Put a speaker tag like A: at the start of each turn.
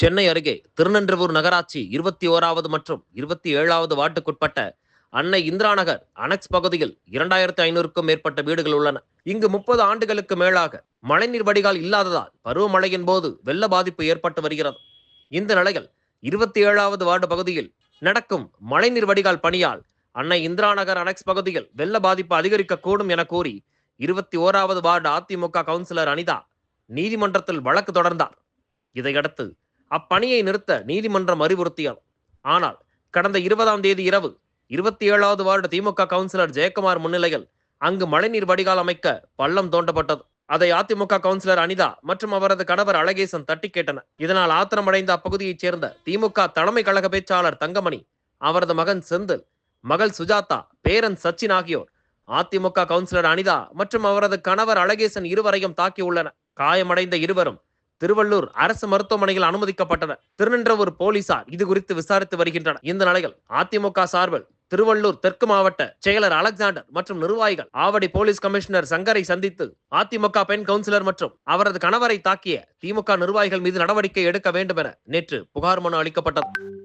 A: சென்னை அருகே திருநன்றவூர் நகராட்சி இருபத்தி ஓராவது மற்றும் இருபத்தி ஏழாவது வார்டுக்குட்பட்ட அன்னை இந்திரா நகர் அனெக்ஸ் பகுதியில் இரண்டாயிரத்தி ஐநூறுக்கும் மேற்பட்ட வீடுகள் உள்ளன. இங்கு முப்பது ஆண்டுகளுக்கு மேலாக மழைநீர் வடிகால் இல்லாததால் பருவமழையின் போது வெள்ள பாதிப்பு ஏற்பட்டு வருகிறது. இந்த நிலையில் இருபத்தி ஏழாவது வார்டு பகுதியில் நடக்கும் மழைநீர் வடிகால் பணியால் அன்னை இந்திரா நகர் அனெக்ஸ் பகுதியில் வெள்ள பாதிப்பு அதிகரிக்கக்கூடும் என கூறி இருபத்தி ஓராவது வார்டு அதிமுக கவுன்சிலர் அனிதா நீதிமன்றத்தில் வழக்கு தொடர்ந்தார். இதையடுத்து அப்பணியை நிறுத்த நீதிமன்றம் அறிவுறுத்தியது. ஆனால் கடந்த இருபதாம் தேதி இரவு இருபத்தி ஏழாவது வார்டு திமுக கவுன்சிலர் ஜெயக்குமார் முன்னிலையில் அங்கு மழைநீர் வடிகால் அமைக்க பள்ளம் தோண்டப்பட்டது. அதை அதிமுக கவுன்சிலர் அனிதா மற்றும் அவரது கணவர் அழகேசன் தட்டி கேட்டனர். இதனால் ஆத்திரமடைந்த அப்பகுதியைச் சேர்ந்த திமுக தலைமை கழக பேச்சாளர் தங்கமணி அவரது மகன் செந்தில் மகள் சுஜாதா பேரன் சச்சின் ஆகியோர் அதிமுக கவுன்சிலர் அனிதா மற்றும் அவரது கணவர் அழகேசன் இருவரையும் தாக்கியுள்ளனர். காயமடைந்த இருவரும் திருவள்ளூர் அரசு மருத்துவமனையில் அனுமதிக்கப்பட்டனர் திருநின்றவூர் போலீசார் இது குறித்து விசாரித்து வருகின்றனர். இந்த நிலையில் அதிமுக சார்பில் திருவள்ளூர் தெற்கு மாவட்ட செயலர் அலெக்சாண்டர் மற்றும் நிர்வாகிகள் ஆவடி போலீஸ் கமிஷனர் சங்கரை சந்தித்து அதிமுக பெண் கவுன்சிலர் மற்றும் அவரது கணவரை தாக்கிய திமுக நிர்வாகிகள் மீது நடவடிக்கை எடுக்க வேண்டும் என நேற்று புகார் மனு அளிக்கப்பட்டது.